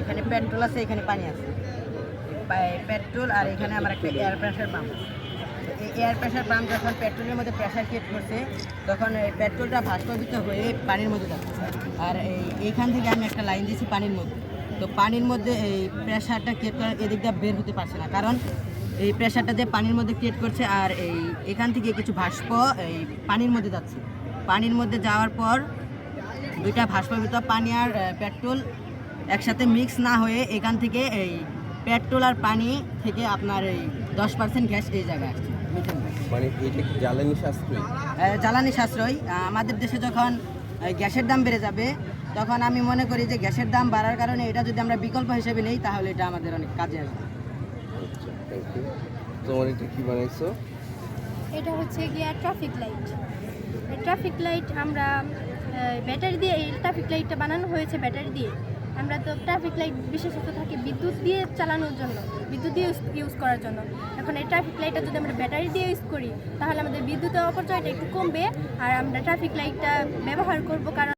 এখানে পেট্রোল আছে, এখানে পানি আছে। পেট্রোল আর এখানে আমার একটা এয়ার প্রেশার পাম্প এই এয়ার প্রেশার পাম্প যখন পেট্রোলের মধ্যে প্রেশার ক্রিয়েট করছে, তখন এই পেট্রোলটা ভাস্কর্যিত হয়ে পানির মধ্যে যাচ্ছে। আর এই এইখান থেকে আমি একটা লাইন দিয়েছি পানির মধ্যে। তো পানির মধ্যে এই প্রেশারটা ক্রিয়েট করার এদিক দিয়ে বের হতে পারছে না। কারণ এই প্রেশারটা যে পানির মধ্যে ক্রিয়েট করছে আর এই এখান থেকে কিছু ভাস্প এই পানির মধ্যে যাচ্ছে। পানির মধ্যে যাওয়ার পর দুইটা ভাস্পবিত পানি আর পেট্রোল একসাথে মিক্স না হয়ে এখান থেকে এই পেট্রোল আর পানি থেকে আপনার এই দশ পার্সেন্ট গ্যাস এই জায়গায় আসছে মানে এটা জ্বালানি সাশ্রয়ী? জ্বালানি সাশ্রয়। আমাদের দেশে যখন গ্যাসের দাম বেড়ে যাবে তখন আমি মনে করি যে গ্যাসের দাম বাড়ার কারণে এটা যদি আমরা বিকল্প হিসেবে নেই তাহলে এটা আমাদের অনেক কাজে আসবে। আচ্ছা তোমার এটা কি বানাইছো? এটা হচ্ছে গিয়া ট্রাফিক লাইট ট্রাফিক লাইট আমরা ব্যাটারি দিয়ে এই ট্রাফিক লাইটটা বানানো হয়েছে ব্যাটারি দিয়ে। আমরা তো ট্রাফিক লাইট বিশেষত থাকে বিদ্যুৎ দিয়ে চালানোর জন্য, বিদ্যুৎ দিয়ে ইউজ করার জন্য। এখন এই ট্রাফিক লাইটটা যদি আমরা ব্যাটারি দিয়ে ইউজ করি, তাহলে আমাদের বিদ্যুতের অপচয়টা একটু কমবে, আর আমরা ট্রাফিক লাইটটা ব্যবহার করব কারণ